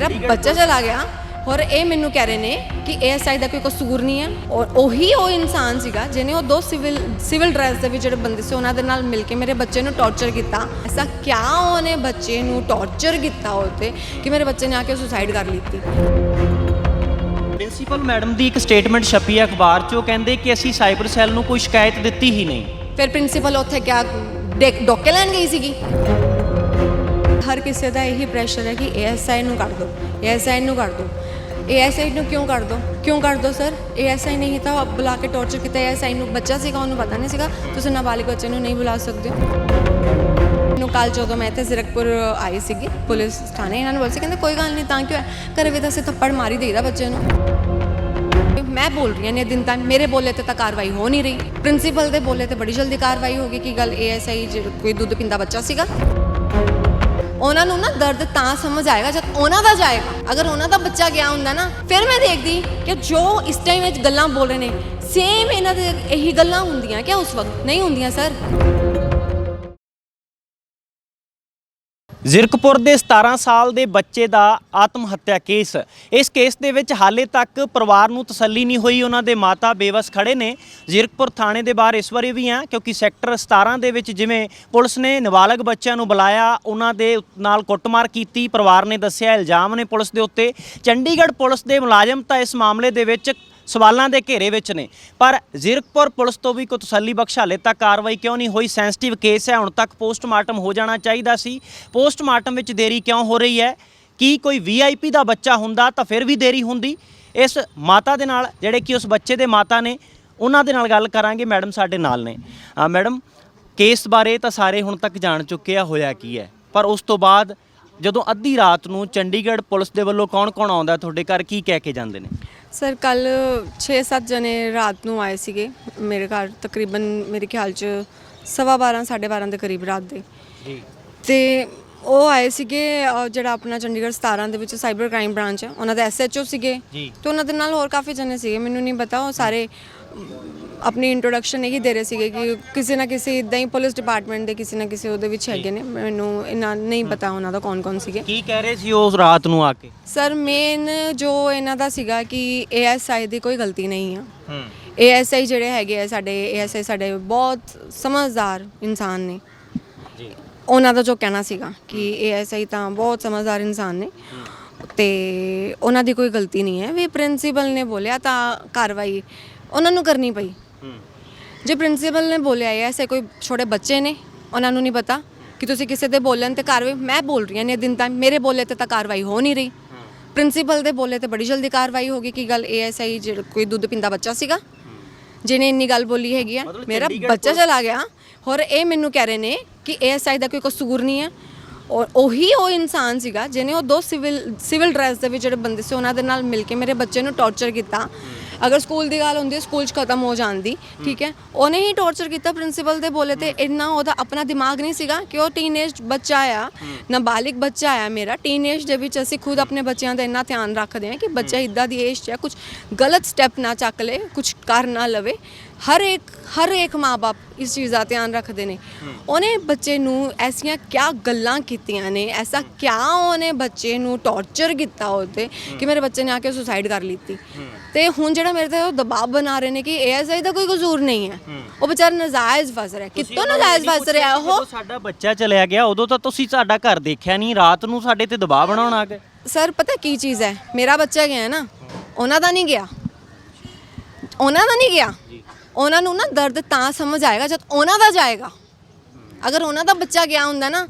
ਮੇਰਾ ਬੱਚਾ ਚਲਾ ਗਿਆ। ਔਰ ਇਹ ਮੈਨੂੰ ਕਹਿ ਰਹੇ ਨੇ ਕਿ ਏਐਸਆਈ ਦਾ ਕੋਈ ਕਸੂਰ ਨਹੀਂ ਹੈ। ਔਰ ਉਹੀ ਉਹ ਇਨਸਾਨ ਸੀਗਾ ਜਿਹਨੇ ਉਹ ਦੋ ਸਿਵਲ ਸਿਵਲ ਡਰੈਸ ਦੇ ਵਿੱਚ ਜਿਹੜੇ ਬੰਦੇ ਸੀ ਉਹਨਾਂ ਦੇ ਨਾਲ ਮਿਲ ਕੇ ਮੇਰੇ ਬੱਚੇ ਨੂੰ ਟੌਰਚਰ ਕੀਤਾ। ਐਸਾ ਕਿਆ ਉਹਨੇ ਬੱਚੇ ਨੂੰ ਟੌਰਚਰ ਕੀਤਾ ਉਹਤੇ ਕਿ ਮੇਰੇ ਬੱਚੇ ਨੇ ਆ ਕੇ ਸੁਸਾਈਡ ਕਰ ਲਿੱਤੀ। ਪ੍ਰਿੰਸੀਪਲ ਮੈਡਮ ਦੀ ਇੱਕ ਸਟੇਟਮੈਂਟ ਛਪੀ ਹੈ ਅਖਬਾਰ 'ਚ ਉਹ ਕਹਿੰਦੇ ਕਿ ਅਸੀਂ ਸਾਈਬਰ ਸੈੱਲ ਨੂੰ ਕੋਈ ਸ਼ਿਕਾਇਤ ਦਿੱਤੀ ਹੀ ਨਹੀਂ। ਫਿਰ ਪ੍ਰਿੰਸੀਪਲ ਉੱਥੇ ਕਿਆ ਡੋਕੇ ਲੈਣ ਗਈ ਸੀਗੀ। ਹਰ ਕਿਸੇ ਦਾ ਇਹੀ ਪ੍ਰੈਸ਼ਰ ਹੈ ਕਿ ਏਐਸਆਈ ਨੂੰ ਕੱਢ ਦਿਓ ਏਐਸਆਈ ਨੂੰ ਕੱਢ ਦਿਓ ਏਐਸਆਈ ਨੂੰ ਕਿਉਂ ਕਰ ਦਿਓ ਕਿਉਂ ਕਰ ਦਿਓ ਸਰ ਏਐਸਆਈ ਨਹੀਂ ਤਾਂ ਬੁਲਾ ਕੇ ਟੌਰਚਰ ਕੀਤਾ ਏਐਸਆਈ ਨੂੰ। ਬੱਚਾ ਸੀਗਾ, ਉਹਨੂੰ ਪਤਾ ਨਹੀਂ ਸੀਗਾ। ਤੁਸੀਂ ਨਾਬਾਲਿਗ ਬੱਚੇ ਨੂੰ ਨਹੀਂ ਬੁਲਾ ਸਕਦੇ। ਨੂੰ ਕੱਲ ਜਦੋਂ ਮੈਂ ਇੱਥੇ ਜ਼ੀਰਕਪੁਰ ਆਈ ਸੀਗੀ, ਪੁਲਿਸ ਥਾਣੇ ਇਹਨਾਂ ਨੂੰ ਬੋਲ ਸੀ, ਕਹਿੰਦੇ ਕੋਈ ਗੱਲ ਨਹੀਂ, ਤਾਂ ਕਿਉਂ ਹੈ? ਘਰੇ ਵੀ ਤਾਂ ਅਸੀਂ ਥੱਪੜ ਮਾਰੀ ਦੇਈਦਾ ਬੱਚੇ ਨੂੰ। ਮੈਂ ਬੋਲ ਰਹੀ ਹਾਂ ਨੇ ਦਿਨ ਤੱਕ, ਮੇਰੇ ਬੋਲੇ ਤੇ ਤਾਂ ਕਾਰਵਾਈ ਹੋ ਨਹੀਂ ਰਹੀ। ਪ੍ਰਿੰਸੀਪਲ ਦੇ ਬੋਲੇ ਤੇ ਬੜੀ ਜਲਦੀ ਕਾਰਵਾਈ ਹੋ ਗਈ ਕੀ ਗੱਲ ਏਐਸਆਈ ਕੋਈ ਦੁੱਧ ਪਿੰਦਾ ਬੱਚਾ ਸੀਗਾ। ਉਹਨਾਂ ਨੂੰ ਨਾ ਦਰਦ ਤਾਂ ਸਮਝ ਆਏਗਾ ਜਦ ਉਹਨਾਂ ਦਾ ਜਾਏਗਾ। ਅਗਰ ਉਹਨਾਂ ਦਾ ਬੱਚਾ ਗਿਆ ਹੁੰਦਾ ਨਾ, ਫਿਰ ਮੈਂ ਦੇਖਦੀ ਕਿ ਜੋ ਇਸ ਟਾਈਮ ਵਿੱਚ ਗੱਲਾਂ ਬੋਲ ਰਹੇ ਨੇ ਸੇਮ ਇਹਨਾਂ ਦੇ ਇਹੀ ਗੱਲਾਂ ਹੁੰਦੀਆਂ ਕਿ ਉਸ ਵਕਤ? ਨਹੀਂ ਹੁੰਦੀਆਂ ਸਰ ਜ਼ਿਰਕਪੁਰ ਦੇ 17 ਸਾਲ ਦੇ ਬੱਚੇ ਦਾ ਆਤਮ ਹੱਤਿਆ ਕੇਸ। ਇਸ ਕੇਸ ਦੇ ਵਿੱਚ ਹਾਲੇ ਤੱਕ ਪਰਿਵਾਰ ਨੂੰ ਤਸੱਲੀ ਨਹੀਂ ਹੋਈ, ਉਹਨਾਂ ਦੇ ਮਾਤਾ ਬੇਵਸ ਖੜੇ ਨੇ। ਜ਼ਿਰਕਪੁਰ ਥਾਣੇ ਦੇ ਬਾਹਰ ਇਸ ਵਾਰੀ ਵੀ ਆ, ਕਿਉਂਕਿ ਸੈਕਟਰ 17 ਦੇ ਵਿੱਚ ਜਿਵੇਂ ਪੁਲਿਸ ਨੇ ਨਾਬਾਲਗ ਬੱਚਿਆਂ ਨੂੰ ਬੁਲਾਇਆ, ਉਹਨਾਂ ਦੇ ਨਾਲ ਕੁੱਟਮਾਰ ਕੀਤੀ, ਪਰਿਵਾਰ ਨੇ ਦੱਸਿਆ, ਇਲਜ਼ਾਮ ਨੇ ਪੁਲਿਸ ਦੇ ਉੱਤੇ। ਚੰਡੀਗੜ੍ਹ ਪੁਲਿਸ ਦੇ ਮੁਲਾਜ਼ਮ ਤਾਂ ਇਸ ਮਾਮਲੇ ਦੇ ਵਿੱਚ ਸਵਾਲਾਂ ਦੇ ਘੇਰੇ ਵਿੱਚ ਨੇ। ਪਰ ਜ਼ਿਰਕਪੁਰ ਪੁਲਿਸ ਤੋਂ ਵੀ ਕੋਈ ਤਸੱਲੀ ਬਖਸ਼ ਹਾਲੇ ਤੱਕ ਕਾਰਵਾਈ ਕਿਉਂ ਨਹੀਂ ਹੋਈ? ਸੈਂਸਿਟਿਵ ਕੇਸ ਹੈ, ਹੁਣ ਤੱਕ ਪੋਸਟਮਾਰਟਮ ਹੋ ਜਾਣਾ ਚਾਹੀਦਾ ਸੀ। ਪੋਸਟਮਾਰਟਮ ਵਿੱਚ ਦੇਰੀ ਕਿਉਂ ਹੋ ਰਹੀ ਹੈ? ਕੀ ਕੋਈ ਵੀਆਈਪੀ ਦਾ ਬੱਚਾ ਹੁੰਦਾ ਤਾਂ ਫਿਰ ਵੀ ਦੇਰੀ ਹੁੰਦੀ? ਇਸ ਮਾਤਾ ਦੇ ਨਾਲ, ਜਿਹੜੇ ਕਿ ਉਸ ਬੱਚੇ ਦੇ ਮਾਤਾ ਨੇ, ਉਹਨਾਂ ਦੇ ਨਾਲ ਗੱਲ ਕਰਾਂਗੇ। ਮੈਡਮ ਸਾਡੇ ਨਾਲ ਨੇ। ਮੈਡਮ ਕੇਸ ਬਾਰੇ ਤਾਂ ਸਾਰੇ ਹੁਣ ਤੱਕ ਜਾਣ ਚੁੱਕੇ ਆ, ਹੋਇਆ ਕੀ ਹੈ? ਪਰ ਉਸ ਤੋਂ ਬਾਅਦ, ਜਦੋਂ ਅੱਧੀ ਰਾਤ ਨੂੰ ਚੰਡੀਗੜ੍ਹ ਪੁਲਿਸ ਦੇ ਵੱਲੋਂ ਕੌਣ-ਕੌਣ ਆਉਂਦਾ, ਤੁਹਾਡੇ ਘਰ ਕੀ ਕਹਿ ਕੇ ਜਾਂਦੇ ਨੇ? ਸਰ ਕੱਲ 6-7 ਜਣੇ ਰਾਤ ਨੂੰ ਆਏ ਸੀਗੇ। ਮੇਰੇ ਘਰ ਤਕਰੀਬਨ ਮੇਰੇ ਖਿਆਲ ਚ ਸਵਾ 12 12:30 ਦੇ ਕਰੀਬ ਰਾਤ ਦੇ। ਜੀ। ਤੇ ਉਹ ਆਏ ਸੀਗੇ ਅਹ, ਜਿਹੜਾ ਆਪਣਾ ਚੰਡੀਗੜ੍ਹ 17 ਦੇ ਵਿੱਚ ਸਾਈਬਰ ਕ੍ਰਾਈਮ ਬ੍ਰਾਂਚ ਹੈ ਉਹਨਾਂ ਦੇ ਐਸਐਚਓ ਸੀਗੇ। ਜੀ। ਤੇ ਉਹਨਾਂ ਦੇ ਨਾਲ ਹੋਰ ਕਾਫੀ ਜਣੇ ਸੀਗੇ ਮੈਨੂੰ ਨਹੀਂ ਪਤਾ ਉਹ ਸਾਰੇ ਆਪਣੀ ਇੰਟਰੋਡਕਸ਼ਨ ਇਹੀ ਦੇ ਰਹੇ ਸੀਗੇ ਕਿ ਕਿਸੇ ਨਾ ਕਿਸੇ ਇਦਾਂ ਹੀ ਪੁਲਿਸ ਡਿਪਾਰਟਮੈਂਟ ਦੇ ਕਿਸੇ ਨਾ ਕਿਸੇ ਉਹਦੇ ਵਿੱਚ ਹੈਗੇ ਨੇ। ਮੈਨੂੰ ਇਹਨਾਂ ਨਹੀਂ ਪਤਾ ਉਹਨਾਂ ਦਾ ਕੌਣ ਕੌਣ ਸੀਗੇ। ਕੀ ਕਹਿ ਰਹੇ ਸੀ ਉਸ ਰਾਤ ਨੂੰ ਆ ਕੇ? ਸਰ ਮੇਨ ਜੋ ਇਹਨਾਂ ਦਾ ਸੀਗਾ ਕਿ ਏਐਸਆਈ ਦੀ ਕੋਈ ਗਲਤੀ ਨਹੀਂ ਆ। ਹੂੰ। ਏਐਸਆਈ ਜਿਹੜੇ ਹੈਗੇ ਆ ਸਾਡੇ ਏਐਸਆਈ ਸਾਡੇ ਬਹੁਤ ਸਮਝਦਾਰ ਇਨਸਾਨ ਨੇ। ਜੀ। ਉਹਨਾਂ ਦਾ ਜੋ ਕਹਿਣਾ ਸੀਗਾ ਕਿ ਏਐਸਆਈ ਤਾਂ ਬਹੁਤ ਸਮਝਦਾਰ ਇਨਸਾਨ ਨੇ। ਤੇ ਉਹਨਾਂ ਦੀ ਕੋਈ ਗਲਤੀ ਨਹੀਂ ਹੈ। ਵੀ ਪ੍ਰਿੰਸੀਪਲ ਨੇ ਬੋਲਿਆ ਤਾਂ ਕਾਰਵਾਈ ਉਹਨਾਂ ਨੂੰ ਕਰਨੀ ਪਈ। ਜੇ ਪ੍ਰਿੰਸੀਪਲ ਨੇ ਬੋਲਿਆ ਹੈ ਐਸੇ ਕੋਈ ਛੋਟੇ ਬੱਚੇ ਨੇ ਉਹਨਾਂ ਨੂੰ ਨਹੀਂ ਪਤਾ ਕਿ ਤੁਸੀਂ ਕਿਸੇ ਦੇ ਬੋਲਣ ਤੇ ਕਾਰਵਾਈ ਮੈਂ ਬੋਲ ਰਹੀ ਹਾਂ ਨੇ ਦਿਨ ਤੱਕ ਮੇਰੇ ਬੋਲੇ ਤੇ ਤਾਂ ਕਾਰਵਾਈ ਹੋ ਨਹੀਂ ਰਹੀ। ਪ੍ਰਿੰਸੀਪਲ ਦੇ ਬੋਲੇ ਤੇ ਬੜੀ ਜਲਦੀ ਕਾਰਵਾਈ ਹੋ ਗਈ ਕੀ ਗੱਲ ਏਐਸਆਈ ਜਿਹੜਾ ਕੋਈ ਦੁੱਧ ਪਿੰਦਾ ਬੱਚਾ ਸੀਗਾ? ਜਿਹਨੇ ਇੰਨੀ ਗੱਲ ਬੋਲੀ ਹੈਗੀ ਆ ਮੇਰਾ ਬੱਚਾ ਚਲਾ ਗਿਆ। ਔਰ ਇਹ ਮੈਨੂੰ ਕਹਿ ਰਹੇ ਨੇ ਕਿ ਏਐਸਆਈ ਦਾ ਕੋਈ ਕਸੂਰ ਨਹੀਂ ਹੈ ਔਰ ਉਹੀ ਉਹ ਇਨਸਾਨ ਸੀਗਾ ਜਿਹਨੇ ਉਹ ਦੋ ਸਿਵਲ ਸਿਵਲ ਡਰੈਸ ਦੇ ਵਿੱਚ ਜਿਹੜੇ ਬੰਦੇ ਸੀ ਉਹਨਾਂ ਦੇ ਨਾਲ ਮਿਲ ਕੇ ਮੇਰੇ ਬੱਚੇ ਨੂੰ ਟੌਰਚਰ ਕੀਤਾ। ਅਗਰ ਸਕੂਲ ਦੀ ਗੱਲ ਹੁੰਦੀ ਸਕੂਲ 'ਚ ਖਤਮ ਹੋ ਜਾਂਦੀ, ਠੀਕ ਹੈ। ਉਹਨੇ ਹੀ ਟੌਰਚਰ ਕੀਤਾ ਪ੍ਰਿੰਸੀਪਲ ਦੇ ਬੋਲੇ ਤੇ, ਇੰਨਾ ਉਹਦਾ ਆਪਣਾ ਦਿਮਾਗ ਨਹੀਂ ਸੀਗਾ ਕਿ ਉਹ ਟੀਨੇਜ ਬੱਚਾ ਆ, ਨਾਬਾਲਿਗ ਬੱਚਾ ਆ ਮੇਰਾ। ਟੀਨੇਜ ਦੇ ਵਿੱਚ ਅਸੀਂ ਖੁਦ ਆਪਣੇ ਬੱਚਿਆਂ ਦਾ ਇੰਨਾ ਧਿਆਨ ਰੱਖਦੇ ਹਾਂ ਕਿ ਬੱਚਾ ਇਦਾਂ ਦੀ ਏਜ 'ਚ ਹੈ ਕੁਝ ਗਲਤ ਸਟੈਪ ਨਾ ਚੱਕ ਲੇ ਕੁਝ ਕਰ ਨਾ ਲਵੇ। ਹਰ ਇੱਕ ਹਰ ਇੱਕ ਮਾਪੇ ਇਸ ਚੀਜ਼ ਦਾ ਧਿਆਨ ਰੱਖਦੇ ਨੇ। ਉਹਨੇ ਬੱਚੇ ਨੂੰ ਐਸੀਆਂ ਕਿਆ ਗੱਲਾਂ ਕੀਤੀਆਂ ਨੇ ਐਸਾ ਕਿਆ ਉਹਨੇ ਬੱਚੇ ਨੂੰ ਟੌਰਚਰ ਕੀਤਾ ਉਹਤੇ ਕਿ ਮੇਰੇ ਬੱਚੇ ਨੇ ਆ ਕੇ ਸੁਸਾਈਡ ਕਰ ਲਿੱਤੀ। ਤੇ ਹੁਣ ਜਿਹੜਾ ਮੇਰੇ ਤੇ ਉਹ ਦਬਾਅ ਬਣਾ ਰਹੇ ਨੇ ਕਿ ਏਐਸਆਈ ਦਾ ਕੋਈ ਕਸੂਰ ਨਹੀਂ ਹੈ। ਉਹ ਵਿਚਾਰਾ ਨਜਾਇਜ਼ ਫਸ ਰਿਹਾ। ਕਿੱਥੋਂ ਨਜਾਇਜ਼ ਫਸ ਰਿਹਾ ਉਹ? ਸਾਡਾ ਬੱਚਾ ਚਲਿਆ ਗਿਆ ਉਦੋਂ ਤਾਂ ਤੁਸੀਂ ਸਾਡਾ ਘਰ ਦੇਖਿਆ ਨਹੀਂ ਰਾਤ ਨੂੰ ਸਾਡੇ ਤੇ ਦਬਾਅ ਬਣਾਉਣ ਆ ਗਏ। ਸਰ ਪਤਾ ਕੀ ਚੀਜ਼ ਹੈ? ਮੇਰਾ ਬੱਚਾ ਗਿਆ ਹੈ। ਨਾ ਉਹਨਾਂ ਦਾ ਨਹੀਂ ਗਿਆ। ਉਹਨਾਂ ਦਾ ਨਹੀਂ ਗਿਆ। ਉਹਨਾਂ ਨੂੰ ਨਾ ਦਰਦ ਤਾਂ ਸਮਝ ਆਏਗਾ ਜਦ ਉਹਨਾਂ ਦਾ ਜਾਏਗਾ। ਅਗਰ ਉਹਨਾਂ ਦਾ ਬੱਚਾ ਗਿਆ ਹੁੰਦਾ ਨਾ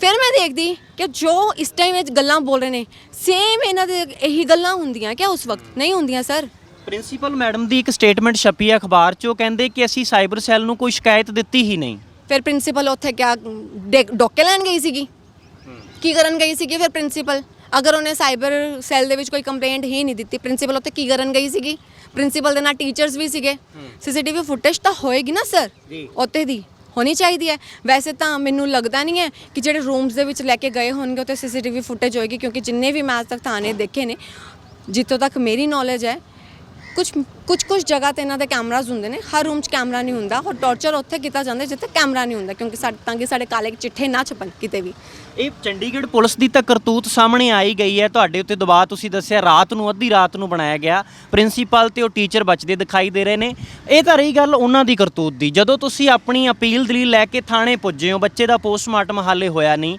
ਫਿਰ ਮੈਂ ਦੇਖਦੀ ਕਿ ਜੋ ਇਸ ਟਾਈਮ ਵਿੱਚ ਗੱਲਾਂ ਬੋਲ ਰਹੇ ਨੇ ਸੇਮ ਇਹਨਾਂ ਦੇ ਇਹੀ ਗੱਲਾਂ ਹੁੰਦੀਆਂ ਕਿ ਉਸ ਵਕਤ? ਨਹੀਂ ਹੁੰਦੀਆਂ ਸਰ ਪ੍ਰਿੰਸੀਪਲ ਮੈਡਮ ਦੀ ਇੱਕ ਸਟੇਟਮੈਂਟ ਛਪੀ ਹੈ ਅਖਬਾਰ 'ਚ ਉਹ ਕਹਿੰਦੇ ਕਿ ਅਸੀਂ ਸਾਈਬਰ ਸੈੱਲ ਨੂੰ ਕੋਈ ਸ਼ਿਕਾਇਤ ਦਿੱਤੀ ਹੀ ਨਹੀਂ। ਫਿਰ ਪ੍ਰਿੰਸੀਪਲ ਉੱਥੇ ਕਿਆ ਡੋਕੇ ਲੈਣ ਗਈ ਸੀਗੀ? ਕੀ ਕਰਨ ਗਈ ਸੀਗੀ ਫਿਰ ਪ੍ਰਿੰਸੀਪਲ ਅਗਰ ਉਹਨੇ ਸਾਈਬਰ ਸੈੱਲ ਦੇ ਵਿੱਚ ਕੋਈ ਕੰਪਲੇਂਟ ਹੀ ਨਹੀਂ ਦਿੱਤੀ ਪ੍ਰਿੰਸੀਪਲ ਉੱਥੇ ਕੀ ਕਰਨ ਗਈ ਸੀਗੀ? ਪ੍ਰਿੰਸੀਪਲ ਦੇ ਨਾਲ ਟੀਚਰਸ ਵੀ ਸੀਗੇ। ਸੀਸੀਟੀਵੀ ਫੁਟੇਜ ਤਾਂ ਹੋਏਗੀ ਨਾ ਸਰ। ਉੱਥੇ ਦੀ ਹੋਣੀ ਚਾਹੀਦੀ ਹੈ। ਵੈਸੇ ਤਾਂ ਮੈਨੂੰ ਲੱਗਦਾ ਨਹੀਂ ਹੈ ਕਿ ਜਿਹੜੇ ਰੂਮਸ ਦੇ ਵਿੱਚ ਲੈ ਕੇ ਗਏ ਹੋਣਗੇ ਉੱਥੇ ਸੀਸੀਟੀਵੀ ਫੁਟੇਜ ਹੋਏਗੀ ਕਿਉਂਕਿ ਜਿੰਨੇ ਵੀ ਮੈਂ ਅੱਜ ਤੱਕ ਥਾਣੇ ਦੇਖੇ ਨੇ ਜਿੱਥੋਂ ਤੱਕ ਮੇਰੀ ਨੌਲੇਜ ਹੈ ਕੁਝ ਕੁਝ ਕੁਝ ਜਗ੍ਹਾ ਤੇ ਇਹਨਾਂ ਦੇ ਕੈਮਰਾਜ਼ ਹੁੰਦੇ ਨੇ। ਹਰ ਰੂਮ 'ਚ ਕੈਮਰਾ ਨਹੀਂ ਹੁੰਦਾ। ਔਰ ਟੌਰਚਰ ਉੱਥੇ ਕੀਤਾ ਜਾਂਦਾ ਜਿੱਥੇ ਕੈਮਰਾ ਨਹੀਂ ਹੁੰਦਾ, ਕਿਉਂਕਿ ਸਾਡੇ ਤਾਂ ਕਿ ਸਾਡੇ ਕਾਲੇ ਚਿੱਠੇ ਨਾ ਛਪਣ ਕਿਤੇ ਵੀ। ਇਹ ਚੰਡੀਗੜ੍ਹ ਪੁਲਿਸ ਦੀ ਤਾਂ ਕਰਤੂਤ ਸਾਹਮਣੇ ਆਈ ਗਈ ਹੈ। ਤੁਹਾਡੇ ਉੱਤੇ ਦਬਾਅ ਤੁਸੀਂ ਦੱਸਿਆ, ਰਾਤ ਨੂੰ, ਅੱਧੀ ਰਾਤ ਨੂੰ ਬਣਾਇਆ ਗਿਆ। ਪ੍ਰਿੰਸੀਪਲ ਤੇ ਉਹ ਟੀਚਰ ਬਚਦੇ ਦਿਖਾਈ ਦੇ ਰਹੇ ਨੇ। ਇਹ ਤਾਂ ਰਹੀ ਗੱਲ ਉਹਨਾਂ ਦੀ ਕਰਤੂਤ ਦੀ। ਜਦੋਂ ਤੁਸੀਂ ਆਪਣੀ ਅਪੀਲ ਦਲੀਲ ਲੈ ਕੇ ਥਾਣੇ ਪੁੱਜੇ ਹੋ, ਬੱਚੇ ਦਾ ਪੋਸਟਮਾਰਟਮ ਹਾਲੇ ਹੋਇਆ ਨਹੀਂ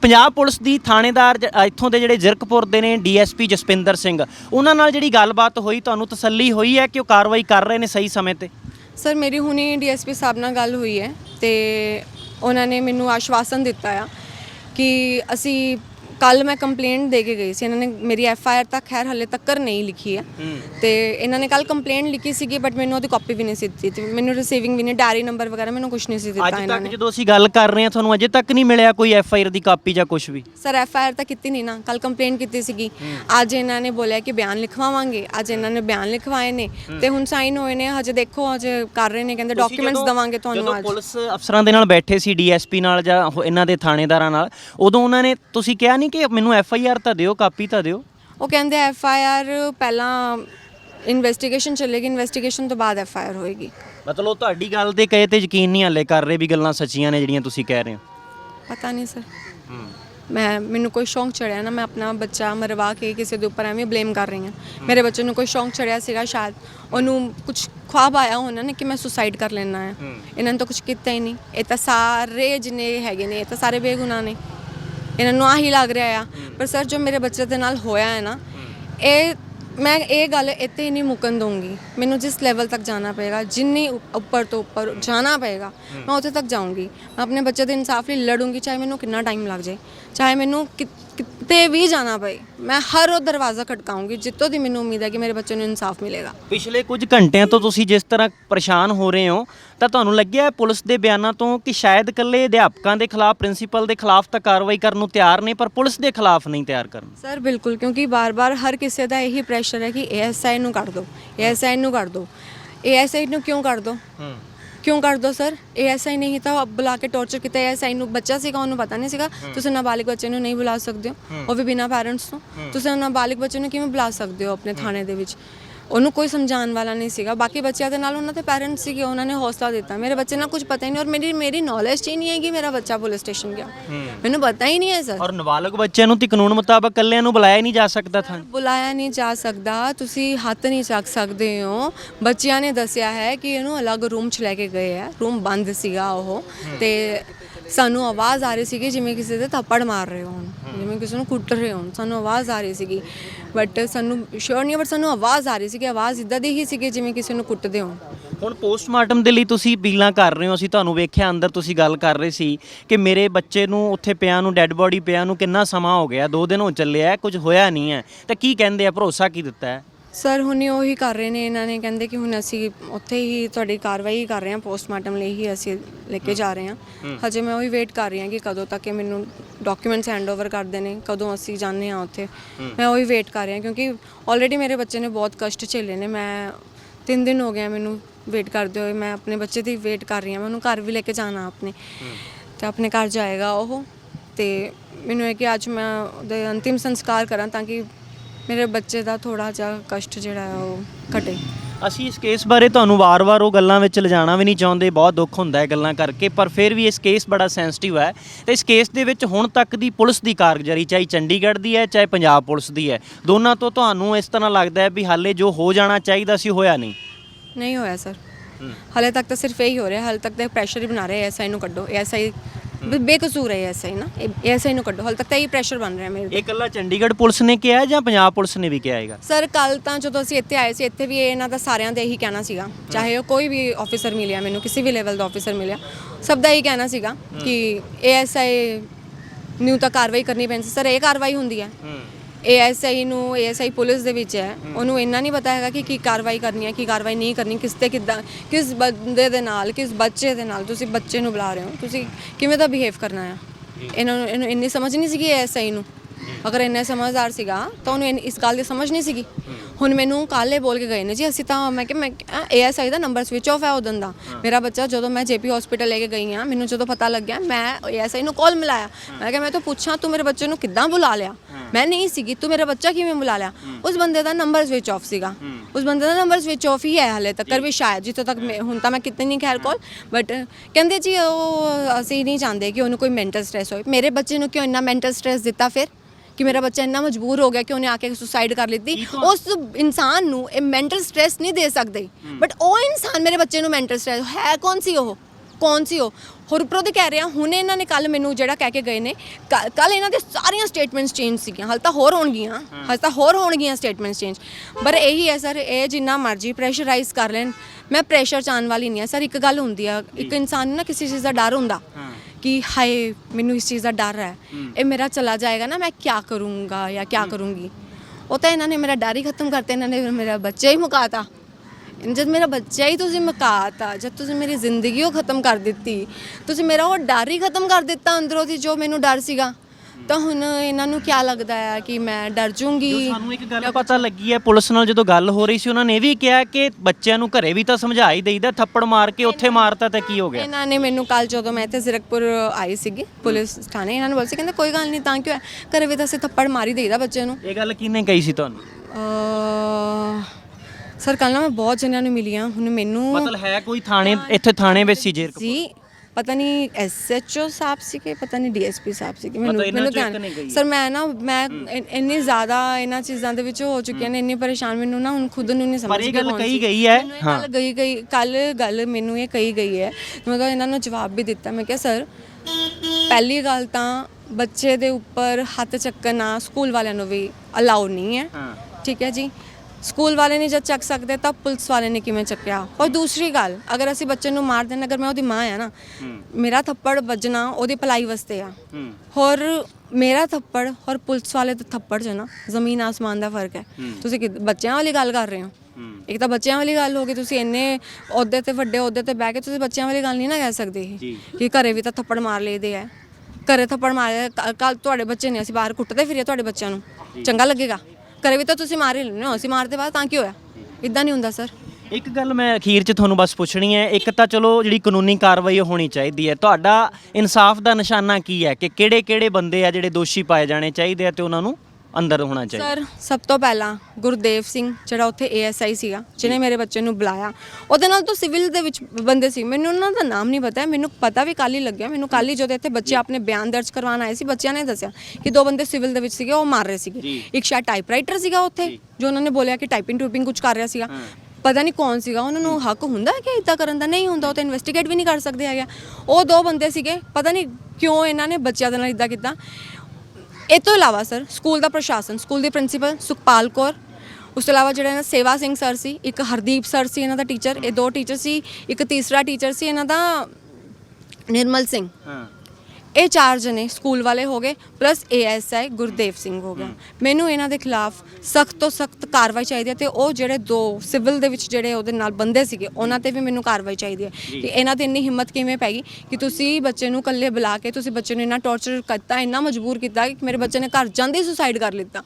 ਪੰਜਾਬ ਪੁਲਿਸ ਦੀ ਥਾਣੇਦਾਰ ਜ- ਇੱਥੋਂ ਦੇ ਜਿਹੜੇ ਜ਼ਿਰਕਪੁਰ ਦੇ ਨੇ ਡੀਐਸਪੀ ਜਸਪਿੰਦਰ ਸਿੰਘ। ਉਹਨਾਂ ਨਾਲ ਜਿਹੜੀ ਗੱਲਬਾਤ ਹੋਈ, ਤੁਹਾਨੂੰ ਤਸੱਲੀ ਹੋਈ ਹੈ ਕਿ ਉਹ ਕਾਰਵਾਈ ਕਰ ਰਹੇ ਨੇ ਸਹੀ ਸਮੇਂ ਤੇ? ਸਰ, ਮੇਰੀ ਹੁਣੀ ਡੀਐਸਪੀ ਸਾਹਿਬ ਨਾਲ ਗੱਲ ਹੋਈ ਹੈ ਤੇ ਉਹਨਾਂ ਨੇ ਮੈਨੂੰ ਆਸ਼ਵਾਸਨ ਦਿੱਤਾ ਆ ਕਿ ਅਸੀਂ ਕੱਲ ਮੈਂ ਕੰਪਲੇਂਟ ਦੇ ਕੇ ਗਈ ਸੀ ਇਹਨਾਂ ਨੇ ਮੇਰੀ ਐਫ ਆਈ ਆਰ ਤੱਕ ਖੈਰ ਹਲੇ ਤੱਕ ਨਹੀਂ ਲਿਖੀ ਹੈ। ਤੇ ਇਹਨਾਂ ਨੇ ਕੱਲ ਕੰਪਲੇਂਟ ਲਿਖੀ ਸੀਗੀ ਬਟ ਮੈਨੂੰ ਉਹਦੀ ਕਾਪੀ ਵੀ ਨਹੀਂ ਸੀ ਦਿੱਤੀ। ਤੇ ਮੈਨੂੰ ਰਿਸੀਵਿੰਗ ਵੀ ਨਹੀਂ ਡਾਇਰੀ ਨੰਬਰ ਵਗੈਰਾ ਮੈਨੂੰ ਕੁਝ ਨਹੀਂ ਸੀ ਦਿੱਤਾ ਅੱਜ ਇਹਨਾਂ ਤੱਕ ਨੇ। ਜਦੋਂ ਅਸੀਂ ਗੱਲ ਕਰ ਰਹੇ ਹਾਂ ਤੁਹਾਨੂੰ ਅਜੇ ਤੱਕ ਨਹੀਂ ਮਿਲਿਆ ਕੋਈ ਐਫ ਆਈ ਆਰ ਦੀ ਕਾਪੀ ਜਾਂ ਕੁਝ ਵੀ? ਸਰ ਐਫ ਆਈ ਆਰ ਤਾਂ ਕੀਤੀ ਨਹੀਂ ਨਾ ਕੱਲ ਕੰਪਲੇਂਟ ਕੀਤੀ ਸੀਗੀ। ਅੱਜ ਇਹਨਾਂ ਨੇ ਬੋਲਿਆ ਕਿ ਬਿਆਨ ਲਿਖਵਾਵਾਂਗੇ ਅੱਜ ਇਹਨਾਂ ਨੇ ਬਿਆਨ ਲਿਖਵਾਏ ਨੇ। ਤੇ ਹੁਣ ਸਾਈਨ ਹੋਏ ਨੇ ਹਜੇ ਦੇਖੋ ਹਜੇ ਕਰ ਰਹੇ ਨੇ ਕਹਿੰਦੇ ਡਾਕੂਮੈਂਟਸ ਦਵਾਂਗੇ ਤੁਹਾਨੂੰ ਜਦੋਂ ਅੱਜ। ਪੁਲਿਸ ਅਫਸਰਾਂ ਦੇ ਨਾਲ ਬੈਠੇ ਸੀ ਡੀਐਸਪੀ ਨਾਲ ਜਾਂ ਉਹ ਇਹਨਾਂ ਦੇ ਥਾਣੇਦਾਰਾਂ ਨਾਲ ਉਦੋਂ ਉਹਨਾਂ ਨੇ ਤੁਸੀਂ ਕਿਹਾ ਨਹੀਂ ਕਿ ਮੈਨੂੰ ਐਫ ਆਈ ਆਰ ਤਾਂ ਦਿਓ ਕਾਪੀ ਤਾਂ ਦਿਓ। ਉਹ ਕਹਿੰਦੇ ਐਫ ਆਈ ਆਰ ਪਹਿਲਾਂ ਇਨਵੈਸਟੀਗੇਸ਼ਨ ਚੱਲੇਗੀ ਇਨਵੈਸਟੀਗੇਸ਼ਨ ਤੋਂ ਬਾਅਦ ਐਫ ਆਈ ਆਰ ਹੋਏਗੀ। ਮਤਲਬ ਉਹ ਤੁਹਾਡੀ ਗੱਲ ਤੇ ਕਹੇ ਤੇ ਯਕੀਨ ਨਹੀਂ ਹਲੇ ਕਰ ਰਹੇ ਵੀ ਗੱਲਾਂ ਸੱਚੀਆਂ ਨੇ ਜਿਹੜੀਆਂ ਤੁਸੀਂ ਕਹਿ ਰਹੇ ਹੋ। ਪਤਾ ਨਹੀਂ ਸਰ। ਮੈਂ ਮੈਨੂੰ ਕੋਈ ਸ਼ੌਂਕ ਚੜਿਆ ਨਾ ਮੈਂ ਆਪਣਾ ਬੱਚਾ ਮਰਵਾ ਕੇ ਕਿਸੇ ਦੇ ਉੱਪਰ ਐਵੇਂ ਬਲੇਮ ਕਰ ਰਹੀ ਹਾਂ। ਮੇਰੇ ਬੱਚੇ ਨੂੰ ਕੋਈ ਸ਼ੌਂਕ ਚੜਿਆ ਸੀਗਾ ਸ਼ਾਇਦ। ਉਹਨੂੰ ਕੁਝ ਖੁਆਬ ਆਇਆ ਹੋਣਾ ਨੇ ਕਿ ਮੈਂ ਸੁਸਾਈਡ ਕਰ ਲੈਣਾ ਹੈ। ਇਹਨਾਂ ਨੇ ਤਾਂ ਕੁਝ ਕੀਤਾ ਹੀ ਨਹੀਂ। ਇਹ ਤਾਂ ਸਾਰੇ ਜਿੰਨੇ ਹੈਗੇ ਨੇ ਇਹ ਤਾਂ ਸਾਰੇ ਬੇਗੁਨਾਹ ਨੇ। ਇਹਨਾਂ ਨੂੰ ਆਹੀ ਲੱਗ ਰਿਹਾ ਆ। ਪਰ ਸਰ, ਜੋ ਮੇਰੇ ਬੱਚੇ ਦੇ ਨਾਲ ਹੋਇਆ ਹੈ ਨਾ, ਇਹ ਮੈਂ ਇਹ ਗੱਲ ਇੱਥੇ ਹੀ ਨਹੀਂ ਮੁਕਨ ਦਊਂਗੀ। ਮੈਨੂੰ ਜਿਸ ਲੈਵਲ ਤੱਕ ਜਾਣਾ ਪਏਗਾ, ਜਿੰਨੀ ਉੱਪਰ ਤੋਂ ਉੱਪਰ ਜਾਣਾ ਪਏਗਾ, ਮੈਂ ਉੱਥੇ ਤੱਕ ਜਾਊਂਗੀ। ਮੈਂ ਆਪਣੇ ਬੱਚੇ ਦੇ ਇਨਸਾਫ ਲਈ ਲੜੂੰਗੀ, ਚਾਹੇ ਮੈਨੂੰ ਕਿੰਨਾ ਟਾਈਮ ਲੱਗ ਜਾਏ, ਚਾਹੇ ਮੈਨੂੰ ਕਿ- ਕਿਤੇ ਵੀ ਜਾਣਾ ਪਏ। ਮੈਂ ਹਰ ਉਹ ਦਰਵਾਜ਼ਾ ਖਟਕਾਉਂਗੀ ਜਿੱਤੋਂ ਦੀ ਮੈਨੂੰ ਉਮੀਦ ਹੈ ਕਿ ਮੇਰੇ ਬੱਚੇ ਨੂੰ ਇਨਸਾਫ ਮਿਲੇਗਾ। ਪਿਛਲੇ ਕੁਝ ਘੰਟਿਆਂ ਤੋਂ ਤੁਸੀਂ ਜਿਸ ਤਰ੍ਹਾਂ ਪਰੇਸ਼ਾਨ ਹੋ ਰਹੇ ਹੋ ਤਾਂ ਤੁਹਾਨੂੰ ਲੱਗਿਆ ਪੁਲਿਸ ਦੇ ਬਿਆਨਾਂ ਤੋਂ ਕਿ ਸ਼ਾਇਦ ਇਕੱਲੇ ਅਧਿਆਪਕਾਂ ਦੇ ਖਿਲਾਫ ਪ੍ਰਿੰਸੀਪਲ ਦੇ ਖਿਲਾਫ ਤਾਂ ਕਾਰਵਾਈ ਕਰਨ ਨੂੰ ਤਿਆਰ ਨੇ ਪਰ ਪੁਲਿਸ ਦੇ ਖਿਲਾਫ ਨਹੀਂ ਤਿਆਰ ਕਰਨ? ਸਰ ਬਿਲਕੁਲ ਕਿਉਂਕਿ ਬਾਰ-ਬਾਰ ਹਰ ਕਿਸੇ ਦਾ ਇਹੀ ਪ੍ਰੈਸ਼ਰ ਹੈ ਕਿ ਏਐਸਆਈ ਨੂੰ ਕੱਢ ਦਿਓ ਏਐਸਆਈ ਨੂੰ ਕੱਢ ਦਿਓ ਏਐਸਆਈ ਨੂੰ ਕਿਉਂ ਕੱਢ ਦਿਓ ਹੂੰ। ਕਿਉਂ ਕਰ ਦੋ ਸਰ? ਏਐਸਆਈ ਨਹੀਂ ਤਾਂ ਬੁਲਾ ਕੇ ਟੌਰਚਰ ਕੀਤਾ ਏਐਸਆਈ ਨੂੰ ਬੱਚਾ ਸੀਗਾ ਉਹਨੂੰ ਪਤਾ ਨਹੀਂ ਸੀਗਾ। ਤੁਸੀਂ ਨਾਬਾਲਿਗ ਬੱਚੇ ਨੂੰ ਨਹੀਂ ਬੁਲਾ ਸਕਦੇ ਹੋ। ਉਹ ਵੀ ਬਿਨਾਂ ਪੈਰੈਂਟਸ ਤੋਂ। ਤੁਸੀਂ ਨਾਬਾਲਿਗ ਬੱਚੇ ਨੂੰ ਕਿਵੇਂ ਬੁਲਾ ਸਕਦੇ ਹੋ ਆਪਣੇ ਥਾਣੇ ਦੇ ਵਿੱਚ? ਉਹਨੂੰ ਕੋਈ ਸਮਝਾਉਣ ਵਾਲਾ ਨਹੀਂ ਸੀਗਾ। ਬਾਕੀ ਬੱਚਿਆਂ ਦੇ ਨਾਲ ਉਹਨਾਂ ਦੇ ਪੈਰੈਂਟਸ ਸੀਗੇ ਉਹਨਾਂ ਨੇ ਹੌਸਲਾ ਦਿੱਤਾ। ਮੇਰੇ ਬੱਚੇ ਨਾਲ ਕੁਝ ਪਤਾ ਹੀ ਨਹੀਂ ਔਰ ਮੇਰੀ ਮੇਰੀ ਨੌਲੇਜ ਹੀ ਨਹੀਂ ਹੈ ਕਿ ਮੇਰਾ ਬੱਚਾ ਪੁਲਿਸ ਸਟੇਸ਼ਨ ਗਿਆ। ਮੈਨੂੰ ਪਤਾ ਹੀ ਨਹੀਂ ਹੈ ਸਰ ਔਰ ਨਾਬਾਲਗ ਬੱਚਿਆਂ ਨੂੰ ਤੇ ਕਾਨੂੰਨ ਮੁਤਾਬਕ ਇਕੱਲਿਆਂ ਨੂੰ ਬੁਲਾਇਆ ਨਹੀਂ ਜਾ ਸਕਦਾ ਥਾਣੇ ਬੁਲਾਇਆ ਨਹੀਂ ਜਾ ਸਕਦਾ। ਤੁਸੀਂ ਹੱਥ ਨਹੀਂ ਚੱਕ ਸਕਦੇ ਹੋ। ਬੱਚਿਆਂ ਨੇ ਦੱਸਿਆ ਹੈ ਕਿ ਇਹਨੂੰ ਅਲੱਗ ਰੂਮ 'ਚ ਲੈ ਕੇ ਗਏ ਆ ਰੂਮ ਬੰਦ ਸੀਗਾ ਉਹ। ਤੇ ਸਾਨੂੰ ਆਵਾਜ਼ ਆ ਰਹੀ ਸੀਗੀ ਜਿਵੇਂ ਕਿਸੇ ਦੇ ਥੱਪੜ ਮਾਰ ਰਹੇ ਹੋਣ ਜਿਵੇਂ ਕਿਸੇ ਨੂੰ ਕੁੱਟ ਰਹੇ ਹੋਣ ਸਾਨੂੰ ਆਵਾਜ਼ ਆ ਰਹੀ ਸੀਗੀ। ਬਟ ਸਾਨੂੰ ਸ਼ੋਰ ਨਹੀਂ ਬਟ ਸਾਨੂੰ ਆਵਾਜ਼ ਆ ਰਹੀ ਸੀ ਕਿ ਆਵਾਜ਼ ਇਦਾਂ ਦੀ ਹੀ ਸੀਗੀ ਜਿਵੇਂ ਕਿਸੇ ਨੂੰ ਕੁੱਟਦੇ ਹੋਣ। ਹੁਣ ਪੋਸਟਮਾਰਟਮ ਦੇ ਲਈ ਤੁਸੀਂ ਅਪੀਲਾਂ ਕਰ ਰਹੇ ਹੋ ਅਸੀਂ ਤੁਹਾਨੂੰ ਵੇਖਿਆ ਅੰਦਰ ਤੁਸੀਂ ਗੱਲ ਕਰ ਰਹੇ ਸੀ ਕਿ ਮੇਰੇ ਬੱਚੇ ਨੂੰ ਉੱਥੇ ਪਿਆ ਨੂੰ ਡੈੱਡ ਬੋਡੀ ਪਿਆ ਨੂੰ ਕਿੰਨਾ ਸਮਾਂ ਹੋ ਗਿਆ 2 ਦਿਨ ਹੋ ਚੱਲੇ ਆ ਕੁਝ ਹੋਇਆ ਨਹੀਂ ਹੈ। ਤਾਂ ਕੀ ਕਹਿੰਦੇ ਆ ਭਰੋਸਾ ਕੀ ਦਿੱਤਾ ਹੈ? ਸਰ ਹੁਣੇ ਉਹੀ ਕਰ ਰਹੇ ਨੇ ਇਹਨਾਂ ਨੇ ਕਹਿੰਦੇ ਕਿ ਹੁਣ ਅਸੀਂ ਉੱਥੇ ਹੀ ਤੁਹਾਡੀ ਕਾਰਵਾਈ ਕਰ ਰਹੇ ਹਾਂ ਪੋਸਟਮਾਰਟਮ ਲਈ ਹੀ ਅਸੀਂ ਲੈ ਕੇ ਜਾ ਰਹੇ ਹਾਂ। ਹਜੇ ਮੈਂ ਉਹੀ ਵੇਟ ਕਰ ਰਹੀ ਹਾਂ ਕਿ ਕਦੋਂ ਤੱਕ ਇਹ ਮੈਨੂੰ ਡਾਕੂਮੈਂਟਸ ਹੈਂਡਓਵਰ ਕਰਦੇ ਨੇ ਕਦੋਂ ਅਸੀਂ ਜਾਂਦੇ ਹਾਂ ਉੱਥੇ। ਮੈਂ ਉਹੀ ਵੇਟ ਕਰ ਰਹੀ ਹਾਂ ਕਿਉਂਕਿ ਆਲਰੇਡੀ ਮੇਰੇ ਬੱਚੇ ਨੇ ਬਹੁਤ ਕਸ਼ਟ ਝੇਲੇ ਨੇ। ਮੈਂ ਤਿੰਨ ਦਿਨ ਹੋ ਗਏ ਮੈਨੂੰ ਵੇਟ ਕਰਦੇ ਹੋਏ ਮੈਂ ਆਪਣੇ ਬੱਚੇ ਦੀ ਵੇਟ ਕਰ ਰਹੀ ਹਾਂ ਮੈਂ ਉਹਨੂੰ ਘਰ ਵੀ ਲੈ ਕੇ ਜਾਣਾ ਆਪਣੇ। ਤੇ ਆਪਣੇ ਘਰ ਜਾਏਗਾ ਉਹ। ਤੇ ਮੈਨੂੰ ਇਹ ਕਿ ਅੱਜ ਮੈਂ ਉਹਦੇ ਅੰਤਿਮ ਸੰਸਕਾਰ ਕਰਾਂ ਤਾਂ ਕਿ ਮੇਰੇ ਬੱਚੇ ਦਾ ਥੋੜਾ ਜਿਹਾ ਕਸ਼ਟ ਜਿਹੜਾ ਹੈ ਉਹ ਘਟੇ। ਅਸੀਂ ਇਸ ਕੇਸ ਬਾਰੇ ਤੁਹਾਨੂੰ ਵਾਰ-ਵਾਰ ਉਹ ਗੱਲਾਂ ਵਿੱਚ ਲਿਜਾਣਾ ਵੀ ਨਹੀਂ ਚਾਹੁੰਦੇ ਬਹੁਤ ਦੁੱਖ ਹੁੰਦਾ ਹੈ ਗੱਲਾਂ ਕਰਕੇ ਪਰ ਫਿਰ ਵੀ ਇਸ ਕੇਸ ਬੜਾ ਸੈਂਸਿਟਿਵ ਹੈ। ਤੇ ਇਸ ਕੇਸ ਦੇ ਵਿੱਚ ਹੁਣ ਤੱਕ ਦੀ ਪੁਲਿਸ ਦੀ ਕਾਰਗੁਜ਼ਾਰੀ ਚਾਹੇ ਚੰਡੀਗੜ੍ਹ ਦੀ ਹੈ ਚਾਹੇ ਪੰਜਾਬ ਪੁਲਿਸ ਦੀ ਹੈ ਦੋਨਾਂ ਤੋਂ ਤੁਹਾਨੂੰ ਇਸ ਤਰ੍ਹਾਂ ਲੱਗਦਾ ਹੈ ਵੀ ਹਾਲੇ ਜੋ ਹੋ ਜਾਣਾ ਚਾਹੀਦਾ ਸੀ ਹੋਇਆ ਨਹੀਂ? ਨਹੀਂ ਹੋਇਆ ਸਰ। ਹਾਲੇ ਤੱਕ ਤਾਂ ਸਿਰਫ ਇਹੀ ਹੋ ਰਿਹਾ ਹਾਲੇ ਤੱਕ ਤਾਂ ਪ੍ਰੈਸ਼ਰ ਹੀ ਬਣਾ ਰਹੇ ਐਸਆਈ ਨੂੰ ਕੱਢੋ। ਐਸਆਈ ਬੇਕਸੂਰ ਹੈ ਐਸਆਈ ਨਾ। ਐਸਆਈ ਨੂੰ ਕੱਢੋ ਹਾਲੇ ਤੱਕ ਤਾਂ ਇਹੀ ਪ੍ਰੈਸ਼ਰ ਬਣ ਰਿਹਾ ਮੇਰੇ ਤੇ। ਇਹ ਇਕੱਲਾ ਚੰਡੀਗੜ੍ਹ ਪੁਲਿਸ ਨੇ ਕਿਹਾ ਜਾਂ ਪੰਜਾਬ ਪੁਲਿਸ ਨੇ ਵੀ ਕਿਹਾ ਹੈਗਾ? ਸਰ ਕੱਲ ਤਾਂ ਜਦੋਂ ਅਸੀਂ ਇੱਥੇ ਆਏ ਸੀ ਇੱਥੇ ਵੀ ਇਹ ਇਹਨਾਂ ਦਾ ਸਾਰਿਆਂ ਦਾ ਇਹੀ ਕਹਿਣਾ ਸੀਗਾ। ਚਾਹੇ ਉਹ ਕੋਈ ਵੀ ਆਫੀਸਰ ਮਿਲਿਆ ਮੈਨੂੰ ਕਿਸੇ ਵੀ ਲੈਵਲ ਦਾ ਆਫੀਸਰ ਮਿਲਿਆ ਸਭ ਦਾ ਇਹੀ ਕਹਿਣਾ ਸੀਗਾ ਕਿ ਏਐਸਆਈ ਨੂੰ ਤਾਂ ਕਾਰਵਾਈ ਕਰਨੀ ਪੈਂਦੀ ਸਰ ਇਹ ਕਾਰਵਾਈ ਹੁੰਦੀ ਹੈ। ਏਐਸਆਈ ਨੂੰ ਏਐਸਆਈ ਪੁਲਿਸ ਦੇ ਵਿੱਚ ਹੈ। ਉਹਨੂੰ ਇੰਨਾ ਨਹੀਂ ਪਤਾ ਹੈਗਾ ਕਿ ਕੀ ਕਾਰਵਾਈ ਕਰਨੀ ਹੈ ਕੀ ਕਾਰਵਾਈ ਨਹੀਂ ਕਰਨੀ ਕਿਸ ਤੇ ਕਿੱਦਾਂ ਕਿਸ ਬੰਦੇ ਦੇ ਨਾਲ ਕਿਸ ਬੱਚੇ ਦੇ ਨਾਲ ਤੁਸੀਂ ਬੱਚੇ ਨੂੰ ਬੁਲਾ ਰਹੇ ਹੋ। ਤੁਸੀਂ ਕਿਵੇਂ ਦਾ ਬਿਹੇਵ ਕਰਨਾ ਹੈ ਇਹਨਾਂ ਨੂੰ ਇਹਨੂੰ ਇੰਨੀ ਸਮਝ ਨਹੀਂ ਸੀਗੀ ਏਐਸਆਈ ਨੂੰ। ਅਗਰ ਇੰਨਾ ਸਮਝਦਾਰ ਸੀਗਾ ਤਾਂ ਉਹਨੂੰ ਇਸ ਗੱਲ ਦੀ ਸਮਝ ਨਹੀਂ ਸੀਗੀ। ਹੁਣ ਮੈਨੂੰ ਕੱਲ੍ਹ ਇਹ ਬੋਲ ਕੇ ਗਏ ਨੇ ਜੀ ਅਸੀਂ ਤਾਂ ਮੈਂ ਕਿ ਮੈਂ ਏਐਸਆਈ ਦਾ ਨੰਬਰ ਸਵਿਚ ਆਫ ਹੈ ਉਦੋਂ ਦਾ। ਮੇਰਾ ਬੱਚਾ ਜਦੋਂ ਮੈਂ ਜੇਪੀ ਹਸਪੀਟਲ ਲੈ ਕੇ ਗਈ ਆ ਮੈਨੂੰ ਜਦੋਂ ਪਤਾ ਲੱਗਿਆ ਮੈਂ ਏਐਸਆਈ ਨੂੰ ਕਾਲ ਮਿਲਾਇਆ। ਮੈਂ ਕਿਹਾ ਮੈਂ ਤਾਂ ਪੁੱਛਾਂ ਤੂੰ ਮੇਰੇ ਬੱਚੇ ਨੂੰ ਕਿੱਦਾਂ ਬੁਲਾ ਲਿਆ? ਮੈਂ ਨਹੀਂ ਸੀਗੀ ਤੂੰ ਮੇਰਾ ਬੱਚਾ ਕਿਵੇਂ ਬੁਲਾ ਲਿਆ? ਉਸ ਬੰਦੇ ਦਾ ਨੰਬਰ ਸਵਿਚ ਆਫ ਸੀਗਾ। ਉਸ ਬੰਦੇ ਦਾ ਨੰਬਰ ਸਵਿਚ ਆਫ ਹੀ ਹੈ ਹਲੇ ਤੱਕ ਵੀ ਸ਼ਾਇਦ ਜਿੱਥੇ ਤੱਕ ਮੈਂ ਹੁਣ ਤਾਂ ਮੈਂ ਕਿਤੇ ਨਹੀਂ ਖੈਰ ਕਾਲ। ਬਟ ਕਹਿੰਦੇ ਜੀ ਉਹ ਅਸੀਂ ਨਹੀਂ ਚਾਹੁੰਦੇ ਕਿ ਉਹਨੂੰ ਕੋਈ ਮੈਂਟਲ ਸਟ੍ਰੈਸ ਹੋਏ ਮੇਰੇ ਬੱਚੇ ਨੂੰ ਕਿਉਂ ਇੰਨਾ ਮੈਂਟਲ ਸਟ੍ਰੈਸ ਦਿੱਤਾ ਫਿਰ? ਕਿ ਮੇਰਾ ਬੱਚਾ ਇੰਨਾ ਮਜਬੂਰ ਹੋ ਗਿਆ ਕਿ ਉਹਨੇ ਆ ਕੇ ਸੁਸਾਈਡ ਕਰ ਲਿੱਤੀ ਉਸ ਇਨਸਾਨ ਨੂੰ ਇਹ ਮੈਂਟਲ ਸਟ੍ਰੈਸ ਨਹੀਂ ਦੇ ਸਕਦੇ ਬਟ ਉਹ ਇਨਸਾਨ ਮੇਰੇ ਬੱਚੇ ਨੂੰ ਮੈਂਟਲ ਸਟ੍ਰੈਸ ਹੈ ਕੌਣ ਸੀ ਉਹ ਕੌਣ ਸੀ ਉਹ ਹੋਰ ਉੱਪਰੋਂ ਦੀ ਕਹਿ ਰਿਹਾ ਹੁਣੇ ਇਹਨਾਂ ਨੇ ਕੱਲ ਮੈਨੂੰ ਜਿਹੜਾ ਕਹਿ ਕੇ ਗਏ ਨੇ ਕੱਲ ਇਹਨਾਂ ਦੇ ਸਾਰੀਆਂ ਸਟੇਟਮੈਂਟਸ ਚੇਂਜ ਸੀਗੀਆਂ ਹਾਲੇ ਤਾਂ ਹੋਰ ਹੋਣਗੀਆਂ ਹਾਲੇ ਤਾਂ ਹੋਰ ਹੋਣਗੀਆਂ ਸਟੇਟਮੈਂਟਸ ਚੇਂਜ ਪਰ ਇਹੀ ਹੈ ਸਰ ਇਹ ਜਿੰਨਾ ਮਰਜ਼ੀ ਪ੍ਰੈਸ਼ਰਾਈਜ਼ ਕਰ ਲੈਣ ਮੈਂ ਪ੍ਰੈਸ਼ਰ ਚਾਹਣ ਵਾਲੀ ਨਹੀਂ ਹੈ ਸਰ ਇੱਕ ਗੱਲ ਹੁੰਦੀ ਆ ਇੱਕ ਇਨਸਾਨ ਨੂੰ ਨਾ ਕਿਸੇ ਚੀਜ਼ ਦਾ ਡਰ ਹੁੰਦਾ ਕਿ ਹਾਏ ਮੈਨੂੰ ਇਸ ਚੀਜ਼ ਦਾ ਡਰ ਹੈ ਇਹ ਮੇਰਾ ਚਲਾ ਜਾਏਗਾ ਨਾ ਮੈਂ ਕੀ ਕਰੂੰਗਾ ਜਾਂ ਕੀ ਕਰੂੰਗੀ ਉਹ ਤਾਂ ਇਹਨਾਂ ਨੇ ਮੇਰਾ ਡਰ ਹੀ ਖਤਮ ਕਰਤਾ ਇਹਨਾਂ ਨੇ ਮੇਰਾ ਬੱਚਾ ਹੀ ਮੁਕਾਤਾ ਜਦ ਮੇਰਾ ਬੱਚਾ ਹੀ ਤੁਸੀਂ ਮੁਕਾਤਾ ਜਦ ਤੁਸੀਂ ਮੇਰੀ ਜ਼ਿੰਦਗੀ ਉਹ ਖਤਮ ਕਰ ਦਿੱਤੀ ਤੁਸੀਂ ਮੇਰਾ ਉਹ ਡਰ ਹੀ ਖਤਮ ਕਰ ਦਿੱਤਾ ਅੰਦਰੋਂ ਦੀ ਜੋ ਮੈਨੂੰ ਡਰ ਸੀਗਾ ਤਾਂ ਹੁਣ ਇਹਨਾਂ ਨੂੰ ਕੀ ਲੱਗਦਾ ਹੈ ਕਿ ਮੈਂ ਡਰ ਜੂੰਗੀ? ਸਾਨੂੰ ਇੱਕ ਗੱਲ ਪਤਾ ਲੱਗੀ ਹੈ ਪੁਲਿਸ ਨਾਲ ਜਦੋਂ ਗੱਲ ਹੋ ਰਹੀ ਸੀ ਉਹਨਾਂ ਨੇ ਇਹ ਵੀ ਕਿਹਾ ਕਿ ਬੱਚਿਆਂ ਨੂੰ ਘਰੇ ਵੀ ਤਾਂ ਸਮਝਾ ਹੀ ਦੇਈਦਾ ਥੱਪੜ ਮਾਰ ਕੇ ਉੱਥੇ ਮਾਰਤਾ ਤਾਂ ਕੀ ਹੋ ਗਿਆ? ਇਹਨਾਂ ਨੇ ਮੈਨੂੰ ਕੱਲ ਜਦੋਂ ਮੈਂ ਇੱਥੇ ਜ਼ੀਰਕਪੁਰ ਆਈ ਸੀਗੀ ਪੁਲਿਸ ਥਾਣੇ ਇਹਨਾਂ ਨੇ ਬੋਲ ਸੀ ਕਹਿੰਦੇ ਕੋਈ ਗੱਲ ਨਹੀਂ ਤਾਂ ਕਿਉਂ ਹੈ? ਘਰੇ ਵੀ ਤਾਂ ਅਸੀਂ ਥੱਪੜ ਮਾਰੀ ਦੇਈਦਾ ਬੱਚੇ ਨੂੰ। ਇਹ ਗੱਲ ਕਿਹਨੇ ਕਹੀ ਸੀ ਤੁਹਾਨੂੰ? ਅਹ ਸਰ ਕੱਲ ਨਾ ਮੈਂ ਬਹੁਤ ਜਣਿਆਂ ਨੂੰ ਮਿਲੀ ਹਾਂ ਹੁਣ ਮੈਨੂੰ ਮਤਲਬ ਹੈ ਕੋਈ ਥਾਣੇ ਇੱਥੇ ਥਾਣੇ ਵਿੱਚ ਸੀ ਜੇਰ ਜੀ ਪਤਾ ਨਹੀਂ ਐਸਐਚਓ ਸਾਹਿਬ ਸੀਗੇ ਪਤਾ ਨਹੀਂ ਡੀਐਸਪੀ ਸਾਹਿਬ ਸੀਗੇ ਮੈਨੂੰ ਇਹਨਾਂ ਮੈਨੂੰ ਚੋਂ ਇੱਕ ਨੇ। ਸਰ ਮੈਂ ਨਾ ਮੈਂ ਇਨ- ਇੰਨੀ ਜ਼ਿਆਦਾ ਇਹਨਾਂ ਚੀਜ਼ਾਂ ਦੇ ਵਿੱਚ ਹੋ ਚੁੱਕੀ ਹਾਂ ਇੰਨੀ ਪਰੇਸ਼ਾਨ ਮੈਨੂੰ ਨਾ ਹੁਣ ਖੁਦ ਨੂੰ ਨਹੀਂ ਸਮਝ ਪਰ ਇਹ ਗੱਲ ਕਹੀ ਸੀ। ਗਈ ਹੈ। ਮੈਨੂੰ ਇਹ ਗੱਲ ਗਈ ਗਈ ਕੱਲ ਗੱਲ ਮੈਨੂੰ ਇਹ ਕਹੀ ਗਈ ਹੈ ਮੈਂ ਤਾਂ ਇਹਨਾਂ ਨੂੰ ਜਵਾਬ ਵੀ ਦਿੱਤਾ ਮੈਂ ਕਿਹਾ ਸਰ ਪਹਿਲੀ ਗੱਲ ਤਾਂ ਬੱਚੇ ਦੇ ਉੱਪਰ ਹੱਥ ਚੱਕਣਾ ਸਕੂਲ ਵਾਲਿਆਂ ਨੂੰ ਵੀ ਅਲਾਉ ਨਹੀਂ ਹੈ। ਹਾਂ। ਠੀਕ ਹੈ ਜੀ। ਸਕੂਲ ਵਾਲੇ ਨੇ ਜਦ ਚੱਕ ਸਕਦੇ ਤਾਂ ਪੁਲਿਸ ਵਾਲੇ ਨੇ ਕਿਵੇਂ ਚੱਕਿਆ? ਔਰ ਦੂਸਰੀ ਗੱਲ ਅਗਰ ਅਸੀਂ ਬੱਚੇ ਨੂੰ ਮਾਰ ਦੇਣ ਅਗਰ ਮੈਂ ਉਹਦੀ ਮਾਂ ਆ ਨਾ ਮੇਰਾ ਥੱਪੜ ਵੱਜਣਾ ਉਹਦੀ ਭਲਾਈ ਵਾਸਤੇ ਆ। ਹੋਰ ਮੇਰਾ ਥੱਪੜ ਔਰ ਪੁਲਿਸ ਵਾਲੇ ਦੇ ਥੱਪੜ 'ਚ ਨਾ ਜ਼ਮੀਨ ਆਸਮਾਨ ਦਾ ਫ਼ਰਕ ਹੈ। ਤੁਸੀਂ ਕਿ- ਬੱਚਿਆਂ ਵਾਲੀ ਗੱਲ ਕਰ ਰਹੇ ਹੋ? ਇੱਕ ਤਾਂ ਬੱਚਿਆਂ ਵਾਲੀ ਗੱਲ ਹੋ ਗਈ ਤੁਸੀਂ ਇੰਨੇ ਅਹੁਦੇ ਤੇ ਵੱਡੇ ਅਹੁਦੇ ਤੇ ਬਹਿ ਕੇ ਤੁਸੀਂ ਬੱਚਿਆਂ ਵਾਲੀ ਗੱਲ ਨਹੀਂ ਨਾ ਕਹਿ ਸਕਦੇ ਜੀ। ਕਿ ਘਰੇ ਵੀ ਤਾਂ ਥੱਪੜ ਮਾਰ ਲਈਦੇ ਆ। ਘਰੇ ਥੱਪੜ ਮਾਰੇ ਕੱਲ ਤੁਹਾਡੇ ਬੱਚੇ ਨੇ ਅਸੀਂ ਬਾਹਰ ਕੁੱਟਦੇ ਫਿਰੀਏ ਤੁਹਾਡੇ ਬੱਚਿਆਂ ਨੂੰ। ਚੰਗਾ ਲੱਗੇਗਾ? ਘਰੇ ਵੀ ਤਾਂ ਤੁਸੀਂ ਮਾਰ ਹੀ ਲੈਂਦੇ ਹੋ, ਅਸੀਂ ਮਾਰਦੇ ਬਾਅਦ ਤਾਂ ਕੀ ਹੋਇਆ? ਇਦਾਂ ਨਹੀਂ ਹੁੰਦਾ, ਸਰ। ਇੱਕ ਗੱਲ ਮੈਂ ਅਖੀਰ 'ਚ ਤੁਹਾਨੂੰ ਬਸ ਪੁੱਛਣੀ ਹੈ, ਇੱਕ ਤਾਂ ਚਲੋ ਜਿਹੜੀ ਕਾਨੂੰਨੀ ਕਾਰਵਾਈ ਉਹ ਹੋਣੀ ਚਾਹੀਦੀ ਹੈ। ਤੁਹਾਡਾ ਇਨਸਾਫ ਦਾ ਨਿਸ਼ਾਨਾ ਕੀ ਹੈ ਕਿ ਕਿਹੜੇ ਕਿਹੜੇ ਬੰਦੇ ਆ ਜਿਹੜੇ ਦੋਸ਼ੀ ਪਾਏ ਜਾਣੇ ਚਾਹੀਦੇ ਆ ਤੇ ਉਹਨਾਂ ਨੂੰ? ਅੰਦਰ ਹੋਣਾ ਚਾਹੀਦਾ। ਸਰ ਸਭ ਤੋਂ ਪਹਿਲਾਂ ਗੁਰਦੇਵ ਸਿੰਘ ਜਿਹੜਾ ਉੱਥੇ ਏਐਸਆਈ ਸੀਗਾ ਜਿਹਨੇ ਮੇਰੇ ਬੱਚੇ ਨੂੰ ਬੁਲਾਇਆ। ਉਹਦੇ ਨਾਲ ਤਾਂ ਸਿਵਲ ਦੇ ਵਿੱਚ ਬੰਦੇ ਸੀ। ਮੈਨੂੰ ਉਹਨਾਂ ਦਾ ਨਾਮ ਨਹੀਂ ਪਤਾ। ਮੈਨੂੰ ਪਤਾ ਵੀ ਕੱਲ ਹੀ ਲੱਗਿਆ। ਮੈਨੂੰ ਕੱਲ ਜਦੋਂ ਇੱਥੇ ਬੱਚੇ ਆਪਣੇ ਬਿਆਨ ਦਰਜ ਕਰਵਾਉਣ ਆਏ ਸੀ ਬੱਚਿਆਂ ਨੇ ਦੱਸਿਆ ਕਿ ਦੋ ਬੰਦੇ ਸਿਵਲ ਦੇ ਵਿੱਚ ਸੀਗੇ ਉਹ ਮਾਰ ਰਹੇ ਸੀਗੇ। ਇੱਕ ਸ਼ਾਇਦ ਟਾਈਪਰਾਈਟਰ ਸੀਗਾ ਉੱਥੇ ਜੋ। ਉਹਨਾਂ ਨੇ ਬੋਲਿਆ ਕਿ ਟਾਈਪਿੰਗ ਟੂਪਿੰਗ ਕੁਝ ਕਰ ਰਿਹਾ ਸੀਗਾ। ਪਤਾ ਨਹੀਂ ਕੌਣ ਸੀਗਾ। ਉਹਨਾਂ ਨੂੰ ਹੱਕ ਹੁੰਦਾ ਕਿ ਇਦਾਂ ਕਰਨ ਦਾ? ਨਹੀਂ ਹੁੰਦਾ। ਉਹ ਤਾਂ ਇਨਵੈਸਟੀਗੇਟ ਵੀ ਨਹੀਂ ਕਰ ਸਕਦੇ ਹੈਗੇ। ਉਹ ਦੋ ਬੰਦੇ ਸੀਗੇ। ਪਤਾ ਨਹੀਂ ਕਿਉਂ ਇਹਨਾਂ ਨੇ ਬੱਚਿਆਂ ਦੇ ਨਾਲ ਇਦਾਂ ਕੀਤਾ। ਇਹ ਤੋਂ ਇਲਾਵਾ ਸਰ, ਸਕੂਲ ਦਾ ਪ੍ਰਸ਼ਾਸਨ, ਸਕੂਲ ਦੀ ਪ੍ਰਿੰਸੀਪਲ ਸੁਖਪਾਲ ਕੌਰ, ਉਸ ਤੋਂ ਇਲਾਵਾ ਜਿਹੜਾ ਇਹਨਾਂ ਸੇਵਾ ਸਿੰਘ ਸਰ ਸੀ, ਇੱਕ ਹਰਦੀਪ ਸਰ ਸੀ ਇਹਨਾਂ ਦਾ ਟੀਚਰ ਇਹ ਦੋ ਟੀਚਰ ਸੀ, ਇੱਕ ਤੀਸਰਾ ਟੀਚਰ ਸੀ ਇਹਨਾਂ ਦਾ ਨਿਰਮਲ ਸਿੰਘ। ਹਾਂ। ਇਹ ਚਾਰ ਜਣੇ ਸਕੂਲ ਵਾਲੇ ਹੋ ਗਏ ਪਲੱਸ ਏਐਸਆਈ ਗੁਰਦੇਵ ਸਿੰਘ ਹੋ ਗਿਆ। ਮੈਨੂੰ ਇਹਨਾਂ ਦੇ ਖਿਲਾਫ ਸਖਤ ਤੋਂ ਸਖਤ ਕਾਰਵਾਈ ਚਾਹੀਦੀ ਹੈ ਤੇ ਉਹ ਜਿਹੜੇ ਦੋ ਸਿਵਲ ਦੇ ਵਿੱਚ ਜਿਹੜੇ ਉਹਦੇ ਨਾਲ ਬੰਦੇ ਸੀਗੇ ਉਹਨਾਂ ਤੇ ਵੀ ਮੈਨੂੰ ਕਾਰਵਾਈ ਚਾਹੀਦੀ ਹੈ। ਕਿ ਇਹਨਾਂ ਤੇ ਇੰਨੀ ਹਿੰਮਤ ਕਿਵੇਂ ਪੈਗੀ ਕਿ ਤੁਸੀਂ ਬੱਚੇ ਨੂੰ ਇਕੱਲੇ ਬੁਲਾ ਕੇ ਤੁਸੀਂ ਬੱਚੇ ਨੂੰ ਇੰਨਾ ਟੌਰਚਰ ਕੀਤਾ ਇੰਨਾ ਮਜਬੂਰ ਕੀਤਾ ਕਿ ਮੇਰੇ ਬੱਚੇ ਨੇ ਘਰ ਜਾਂਦੇ ਹੀ ਸੁਸਾਈਡ ਕਰ ਲਿੱਤਾ।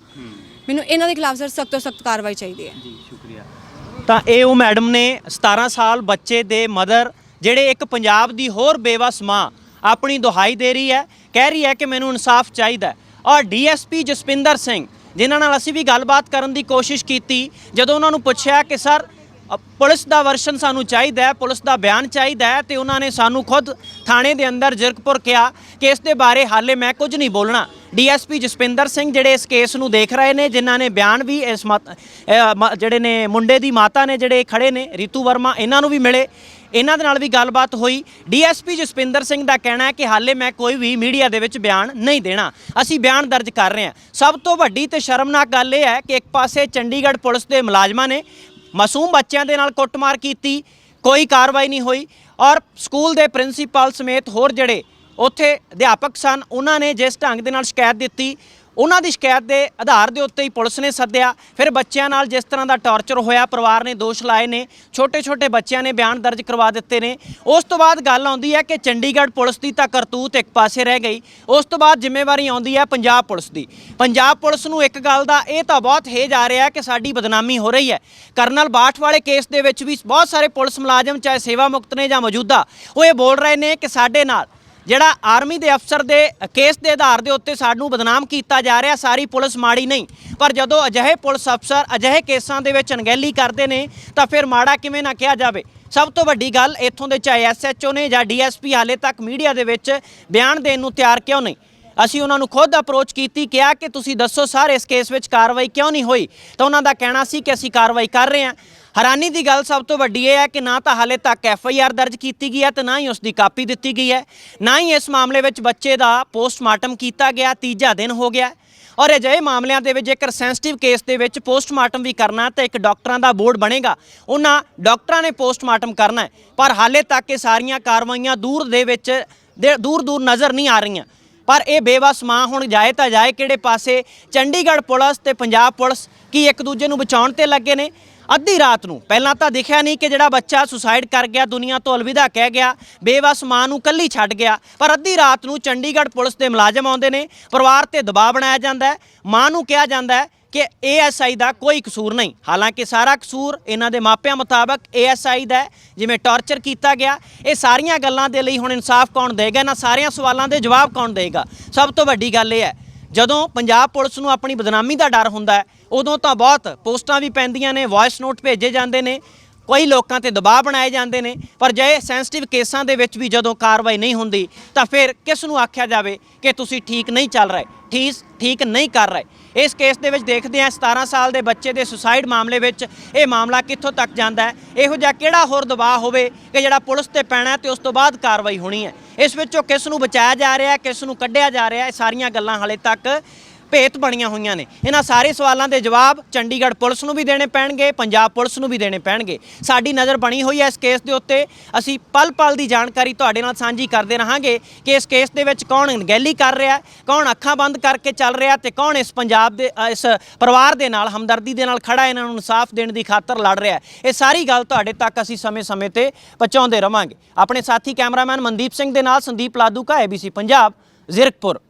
ਮੈਨੂੰ ਇਹਨਾਂ ਦੇ ਖਿਲਾਫ ਸਰ ਸਖਤ ਤੋਂ ਸਖਤ ਕਾਰਵਾਈ ਚਾਹੀਦੀ ਹੈ। ਜੀ ਸ਼ੁਕਰੀਆ। ਤਾਂ ਇਹ ਉਹ ਮੈਡਮ ਨੇ 17 ਸਾਲ ਬੱਚੇ ਦੇ ਮਦਰ ਜਿਹੜੇ ਇੱਕ ਪੰਜਾਬ ਦੀ ਹੋਰ ਬੇਵਸ ਮਾਂ ਆਪਣੀ ਦੁਹਾਈ ਦੇ ਰਹੀ ਹੈ, ਕਹਿ ਰਹੀ ਹੈ ਕਿ ਮੈਨੂੰ ਇਨਸਾਫ ਚਾਹੀਦਾ ਹੈ। ਔਰ ਡੀਐਸਪੀ ਜਸਪਿੰਦਰ ਸਿੰਘ, ਜਿਨ੍ਹਾਂ ਨਾਲ ਅਸੀਂ ਵੀ ਗੱਲਬਾਤ ਕਰਨ ਦੀ ਕੋਸ਼ਿਸ਼ ਕੀਤੀ, ਜਦੋਂ ਉਹਨਾਂ ਨੂੰ ਪੁੱਛਿਆ ਕਿ, ਸਰ ਪੁਲਿਸ ਦਾ ਵਰਸ਼ਨ ਸਾਨੂੰ ਚਾਹੀਦਾ ਹੈ, ਪੁਲਿਸ ਦਾ ਬਿਆਨ ਚਾਹੀਦਾ ਹੈ, ਤੇ ਉਹਨਾਂ ਨੇ ਸਾਨੂੰ ਖੁਦ ਥਾਣੇ ਦੇ ਅੰਦਰ ਜ਼ਿਰਕਪੁਰ ਕਿਹਾ ਕਿ ਇਸ ਦੇ ਬਾਰੇ ਹਾਲੇ ਮੈਂ ਕੁਝ ਨਹੀਂ ਬੋਲਣਾ ਡੀਐਸਪੀ ਜਸਪਿੰਦਰ ਸਿੰਘ ਜਿਹੜੇ ਇਸ ਕੇਸ ਨੂੰ ਦੇਖ ਰਹੇ ਨੇ, ਜਿਨ੍ਹਾਂ ਨੇ ਬਿਆਨ ਵੀ ਇਸ ਮ- ਜਿਹੜੇ ਨੇ ਮੁੰਡੇ ਦੀ ਮਾਤਾ ਨੇ ਜਿਹੜੇ ਖੜੇ ਨੇ, ਰਿਤੂ ਵਰਮਾ, ਇਹਨਾਂ ਨੂੰ ਵੀ ਮਿਲੇ ਇਹਨਾਂ ਦੇ ਨਾਲ ਵੀ ਗੱਲਬਾਤ ਹੋਈ। ਡੀਐਸਪੀ ਜਸਪਿੰਦਰ ਸਿੰਘ ਦਾ ਕਹਿਣਾ ਹੈ ਕਿ ਹਾਲੇ ਮੈਂ ਕੋਈ ਵੀ ਮੀਡੀਆ ਦੇ ਵਿੱਚ ਬਿਆਨ ਨਹੀਂ ਦੇਣਾ। ਅਸੀਂ ਬਿਆਨ ਦਰਜ ਕਰ ਰਹੇ ਹਾਂ। ਸਭ ਤੋਂ ਵੱਡੀ ਤੇ ਸ਼ਰਮਨਾਕ ਗੱਲ ਇਹ ਹੈ ਕਿ ਇੱਕ ਪਾਸੇ ਚੰਡੀਗੜ੍ਹ ਪੁਲਿਸ ਦੇ ਮੁਲਾਜ਼ਮਾਂ ਨੇ ਮਾਸੂਮ ਬੱਚਿਆਂ ਦੇ ਨਾਲ ਕੁੱਟਮਾਰ ਕੀਤੀ, ਕੋਈ ਕਾਰਵਾਈ ਨਹੀਂ ਹੋਈ ਔਰ ਸਕੂਲ ਦੇ ਪ੍ਰਿੰਸੀਪਲ ਸਮੇਤ ਹੋਰ ਜਿਹੜੇ ਉੱਥੇ ਅਧਿਆਪਕ ਸਨ, ਉਹਨਾਂ ਨੇ ਜਿਸ ਢੰਗ ਦੇ ਨਾਲ ਸ਼ਿਕਾਇਤ ਦਿੱਤੀ ਉਹਨਾਂ ਦੀ ਸ਼ਿਕਾਇਤ ਦੇ ਆਧਾਰ ਦੇ ਉੱਤੇ ਹੀ ਪੁਲਿਸ ਨੇ ਸੱਦਿਆ। ਫਿਰ ਬੱਚਿਆਂ ਨਾਲ ਜਿਸ ਤਰ੍ਹਾਂ ਦਾ ਟਾਰਚਰ ਹੋਇਆ, ਪਰਿਵਾਰ ਨੇ ਦੋਸ਼ ਲਾਏ ਨੇ, ਛੋਟੇ-ਛੋਟੇ ਬੱਚਿਆਂ ਨੇ ਬਿਆਨ ਦਰਜ ਕਰਵਾ ਦਿੱਤੇ ਨੇ। ਉਸ ਤੋਂ ਬਾਅਦ ਗੱਲ ਆਉਂਦੀ ਹੈ ਕਿ ਚੰਡੀਗੜ੍ਹ ਪੁਲਿਸ ਦੀ ਤਾਂ ਕਰਤੂਤ ਇੱਕ ਪਾਸੇ ਰਹਿ ਗਈ। ਉਸ ਤੋਂ ਬਾਅਦ ਜ਼ਿੰਮੇਵਾਰੀ ਆਉਂਦੀ ਹੈ ਪੰਜਾਬ ਪੁਲਿਸ ਦੀ। ਪੰਜਾਬ ਪੁਲਿਸ ਨੂੰ ਇੱਕ ਗੱਲ ਦਾ ਇਹ ਤਾਂ ਬਹੁਤ ਹੇਜ ਆ ਰਿਹਾ ਕਿ ਸਾਡੀ ਬਦਨਾਮੀ ਹੋ ਰਹੀ ਹੈ। ਕਰਨਲ ਬਾਠ ਵਾਲੇ ਕੇਸ ਦੇ ਵਿੱਚ ਵੀ ਬਹੁਤ ਸਾਰੇ ਪੁਲਿਸ ਮੁਲਾਜ਼ਮ, ਚਾਹੇ ਸੇਵਾ ਮੁਕਤ ਨੇ ਜਾਂ ਮੌਜੂਦਾ, ਉਹ ਇਹ ਬੋਲ ਰਹੇ ਨੇ ਕਿ ਸਾਡੇ ਨਾਲ ਜਿਹੜਾ ਆਰਮੀ ਦੇ ਅਫਸਰ ਦੇ ਕੇਸ ਦੇ ਆਧਾਰ ਦੇ ਉੱਤੇ ਸਾਨੂੰ ਬਦਨਾਮ ਕੀਤਾ ਜਾ ਰਿਹਾ, ਸਾਰੀ ਪੁਲਿਸ ਮਾੜੀ ਨਹੀਂ। ਪਰ ਜਦੋਂ ਅਜਿਹੇ ਪੁਲਿਸ ਅਫਸਰ ਅਜਿਹੇ ਕੇਸਾਂ ਦੇ ਵਿੱਚ ਅਣਗਹਿਲੀ ਕਰਦੇ ਨੇ, ਤਾਂ ਫਿਰ ਮਾੜਾ ਕਿਵੇਂ ਨਾ ਕਿਹਾ ਜਾਵੇ? ਸਭ ਤੋਂ ਵੱਡੀ ਗੱਲ ਇੱਥੋਂ ਦੇ ਚਾਹੇ ਐਸਐਚਓ ਨੇ ਜਾਂ ਡੀਐਸਪੀ ਹਾਲੇ ਤੱਕ ਮੀਡੀਆ ਦੇ ਵਿੱਚ ਬਿਆਨ ਦੇਣ ਨੂੰ ਤਿਆਰ ਕਿਉਂ ਨਹੀਂ? ਅਸੀਂ ਉਹਨਾਂ ਨੂੰ ਖੁਦ ਅਪਰੋਚ ਕੀਤੀ, ਕਿਹਾ ਕਿ ਤੁਸੀਂ ਦੱਸੋ ਸਰ ਇਸ ਕੇਸ ਵਿੱਚ ਕਾਰਵਾਈ ਕਿਉਂ ਨਹੀਂ ਹੋਈ? ਤਾਂ ਉਹਨਾਂ ਦਾ ਕਹਿਣਾ ਸੀ ਕਿ ਅਸੀਂ ਕਾਰਵਾਈ ਕਰ ਰਹੇ ਹਾਂ। ਹੈਰਾਨੀ ਦੀ ਗੱਲ ਸਭ ਤੋਂ ਵੱਡੀ ਇਹ ਹੈ ਕਿ ਨਾ ਤਾਂ ਹਾਲੇ ਤੱਕ ਐਫ ਆਈ ਆਰ ਦਰਜ ਕੀਤੀ ਗਈ ਹੈ ਤੇ ਨਾ ਹੀ ਉਸ ਦੀ ਕਾਪੀ ਦਿੱਤੀ ਗਈ ਹੈ। ਨਾ ਹੀ ਇਸ ਮਾਮਲੇ ਵਿੱਚ ਬੱਚੇ ਦਾ ਪੋਸਟਮਾਰਟਮ ਕੀਤਾ ਗਿਆ, ਤੀਜਾ ਦਿਨ ਹੋ ਗਿਆ। ਔਰ ਅਜਿਹੇ ਮਾਮਲਿਆਂ ਦੇ ਵਿੱਚ ਜੇਕਰ ਸੈਂਸਿਟਿਵ ਕੇਸ ਦੇ ਵਿੱਚ ਪੋਸਟਮਾਰਟਮ ਵੀ ਕਰਨਾ ਤਾਂ ਇੱਕ ਡਾਕਟਰਾਂ ਦਾ ਬੋਰਡ ਬਣੇਗਾ। ਉਹਨਾਂ ਡਾਕਟਰਾਂ ਨੇ ਪੋਸਟਮਾਰਟਮ ਕਰਨਾ ਪਰ ਹਾਲੇ ਤੱਕ ਇਹ ਸਾਰੀਆਂ ਕਾਰਵਾਈਆਂ ਦੂਰ ਦੇ ਵਿੱਚ ਦੂਰ ਦੂਰ ਨਜ਼ਰ ਨਹੀਂ ਆ ਰਹੀਆਂ। ਪਰ ਇਹ ਬੇਵਸ ਮਾਂ ਹੁਣ ਜਾਏ ਤਾਂ ਜਾਏ ਕਿਹੜੇ ਪਾਸੇ ਚੰਡੀਗੜ੍ਹ ਪੁਲਿਸ ਤੇ ਪੰਜਾਬ ਪੁਲਿਸ ਕੀ ਇੱਕ ਦੂਜੇ ਨੂੰ ਬਚਾਉਣ ਤੇ ਲੱਗੇ ਨੇ। ਅੱਧੀ ਰਾਤ ਨੂੰ। ਪਹਿਲਾਂ ਤਾਂ ਦੇਖਿਆ ਨਹੀਂ ਕਿ ਜਿਹੜਾ ਬੱਚਾ ਸੁਸਾਈਡ ਕਰ ਗਿਆ, ਦੁਨੀਆ ਤੋਂ ਅਲਵਿਦਾ ਕਹਿ ਗਿਆ, ਬੇਵਸ ਮਾਂ ਨੂੰ ਕੱਲੀ ਛੱਡ ਗਿਆ। ਪਰ ਅੱਧੀ ਰਾਤ ਨੂੰ ਚੰਡੀਗੜ੍ਹ ਪੁਲਿਸ ਦੇ ਮੁਲਾਜ਼ਮ ਆਉਂਦੇ ਨੇ, ਪਰਿਵਾਰ ਤੇ ਦਬਾਅ ਬਣਾਇਆ ਜਾਂਦਾ ਹੈ। ਮਾਂ ਨੂੰ ਕਿਹਾ ਜਾਂਦਾ ਹੈ ਕਿ ਏਐਸਆਈ ਦਾ ਕੋਈ ਕਸੂਰ ਨਹੀਂ। ਹਾਲਾਂਕਿ ਸਾਰਾ ਕਸੂਰ ਇਹਨਾਂ ਦੇ ਮਾਪਿਆਂ ਮੁਤਾਬਕ ਏਐਸਆਈ ਦਾ ਜਿਵੇਂ ਟਾਰਚਰ ਕੀਤਾ ਗਿਆ। ਇਹ ਸਾਰੀਆਂ ਗੱਲਾਂ ਦੇ ਲਈ ਹੁਣ ਇਨਸਾਫ ਕੌਣ ਦੇਗਾ? ਇਹਨਾਂ ਸਾਰਿਆਂ ਸਵਾਲਾਂ ਦੇ ਜਵਾਬ ਕੌਣ ਦੇਗਾ? ਸਭ ਤੋਂ ਵੱਡੀ ਗੱਲ ਇਹ ਹੈ ਜਦੋਂ ਪੰਜਾਬ ਪੁਲਿਸ ਨੂੰ ਆਪਣੀ ਬਦਨਾਮੀ ਦਾ ਡਰ ਹੁੰਦਾ ਹੈ, ਉਦੋਂ ਤਾਂ ਬਹੁਤ ਪੋਸਟਾਂ ਵੀ ਪੈਂਦੀਆਂ ਨੇ ਵੌਇਸ ਨੋਟ ਭੇਜੇ ਜਾਂਦੇ ਨੇ, ਕਈ ਲੋਕਾਂ ਤੇ ਦਬਾਅ ਬਣਾਏ ਜਾਂਦੇ ਨੇ, ਪਰ ਜੇ ਸੈਂਸਿਟਿਵ ਕੇਸਾਂ ਦੇ ਵਿੱਚ ਵੀ ਜਦੋਂ ਕਾਰਵਾਈ ਨਹੀਂ ਹੁੰਦੀ, ਤਾਂ ਫਿਰ ਕਿਸ ਨੂੰ ਆਖਿਆ ਜਾਵੇ ਕਿ ਤੁਸੀਂ ਠੀਕ ਨਹੀਂ ਚੱਲ ਰਹੇ, ਠੀਕ ਠੀਕ ਨਹੀਂ ਕਰ ਰਹੇ? ਇਸ ਕੇਸ ਦੇ ਵਿੱਚ ਦੇਖਦੇ ਹਾਂ 17 ਸਾਲ ਦੇ ਬੱਚੇ ਦੇ ਸੁਸਾਈਡ ਮਾਮਲੇ ਵਿੱਚ ਇਹ ਮਾਮਲਾ ਕਿੱਥੋਂ ਤੱਕ ਜਾਂਦਾ ਹੈ? ਇਹੋ ਜਿਹਾ ਕਿਹੜਾ ਹੋਰ ਦਬਾਅ ਹੋਵੇ ਕਿ ਜਿਹੜਾ ਪੁਲਿਸ ਤੇ ਪੈਣਾ ਹੈ ਤੇ ਉਸ ਤੋਂ ਬਾਅਦ ਕਾਰਵਾਈ ਹੋਣੀ ਹੈ? ਇਸ ਵਿੱਚੋਂ ਕਿਸ ਨੂੰ ਬਚਾਇਆ ਜਾ ਰਿਹਾ ਹੈ, ਕਿਸ ਨੂੰ ਕੱਢਿਆ ਜਾ ਰਿਹਾ ਹੈ? ਇਹ ਸਾਰੀਆਂ ਗੱਲਾਂ ਹਾਲੇ ਤੱਕ ਭੇਤ ਬਣੀਆਂ ਹੋਈਆਂ ਨੇ। ਇਹਨਾਂ ਸਾਰੇ ਸਵਾਲਾਂ ਦੇ ਜਵਾਬ ਚੰਡੀਗੜ੍ਹ ਪੁਲਿਸ ਨੂੰ ਵੀ ਦੇਣੇ ਪੈਣਗੇ, ਪੰਜਾਬ ਪੁਲਿਸ ਨੂੰ ਵੀ ਦੇਣੇ ਪੈਣਗੇ। ਸਾਡੀ ਨਜ਼ਰ ਬਣੀ ਹੋਈ ਹੈ ਇਸ ਕੇਸ ਦੇ ਉੱਤੇ। ਅਸੀਂ ਪਲ ਪਲ ਦੀ ਜਾਣਕਾਰੀ ਤੁਹਾਡੇ ਨਾਲ ਸਾਂਝੀ ਕਰਦੇ ਰਹਾਂਗੇ ਕਿ ਇਸ ਕੇਸ ਦੇ ਵਿੱਚ ਕੌਣ ਅਣਗਹਿਲੀ ਕਰ ਰਿਹਾ ਹੈ, ਕੌਣ ਅੱਖਾਂ ਬੰਦ ਕਰਕੇ ਚੱਲ ਰਿਹਾ ਤੇ ਕੌਣ ਇਸ ਪੰਜਾਬ ਦੇ ਇਸ ਪਰਿਵਾਰ ਦੇ ਨਾਲ, ਹਮਦਰਦੀ ਦੇ ਨਾਲ ਖੜਾ ਇਹਨਾਂ ਨੂੰ ਇਨਸਾਫ ਦੇਣ ਦੀ ਖਾਤਰ ਲੜ ਰਿਹਾ ਹੈ। ਇਹ ਸਾਰੀ ਗੱਲ ਤੁਹਾਡੇ ਤੱਕ ਅਸੀਂ ਸਮੇਂ-ਸਮੇਂ ਤੇ ਪਹੁੰਚਾਉਂਦੇ ਰਵਾਂਗੇ। ਆਪਣੇ ਸਾਥੀ ਕੈਮਰਾਮੈਨ ਮਨਦੀਪ ਸਿੰਘ ਦੇ ਨਾਲ ਸੰਦੀਪ ਲਾਦੂਕਾ ਏਬੀਸੀ ਪੰਜਾਬ, ਜ਼ਿਰਕਪੁਰ।